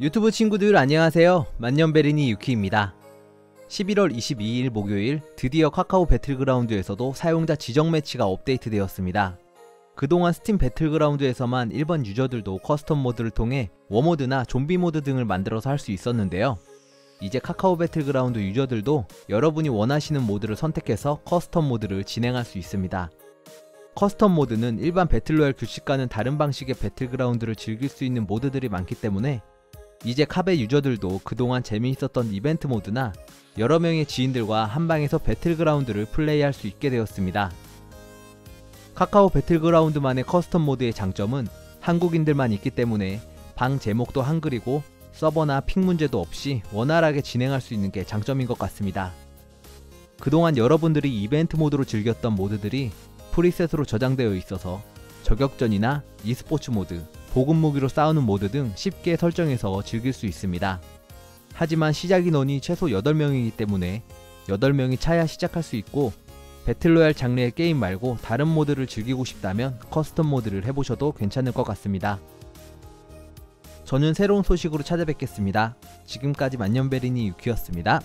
유튜브 친구들 안녕하세요. 만년베리니 유키입니다. 11월 22일 목요일 드디어 카카오 배틀그라운드에서도 사용자 지정 매치가 업데이트되었습니다. 그동안 스팀 배틀그라운드에서만 일반 유저들도 커스텀 모드를 통해 워모드나 좀비 모드 등을 만들어서 할 수 있었는데요. 이제 카카오 배틀그라운드 유저들도 여러분이 원하시는 모드를 선택해서 커스텀 모드를 진행할 수 있습니다. 커스텀 모드는 일반 배틀로얄 규칙과는 다른 방식의 배틀그라운드를 즐길 수 있는 모드들이 많기 때문에 이제 카베 유저들도 그동안 재미있었던 이벤트 모드나 여러 명의 지인들과 한방에서 배틀그라운드를 플레이할 수 있게 되었습니다. 카카오 배틀그라운드만의 커스텀 모드의 장점은 한국인들만 있기 때문에 방 제목도 한글이고 서버나 픽 문제도 없이 원활하게 진행할 수 있는 게 장점인 것 같습니다. 그동안 여러분들이 이벤트 모드로 즐겼던 모드들이 프리셋으로 저장되어 있어서 저격전이나 e스포츠 모드, 보급 무기로 싸우는 모드 등 쉽게 설정해서 즐길 수 있습니다. 하지만 시작 인원이 최소 8명이기 때문에 8명이 차야 시작할 수 있고 배틀로얄 장르의 게임 말고 다른 모드를 즐기고 싶다면 커스텀 모드를 해보셔도 괜찮을 것 같습니다. 저는 새로운 소식으로 찾아뵙겠습니다. 지금까지 만년베리니 유키였습니다.